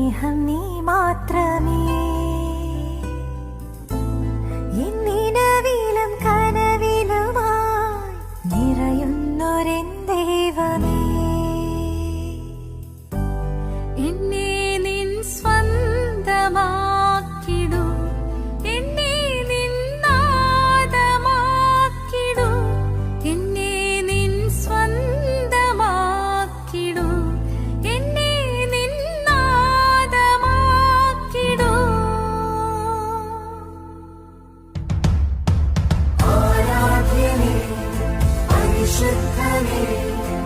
സ്നേഹം നീ മാത്രമേ you.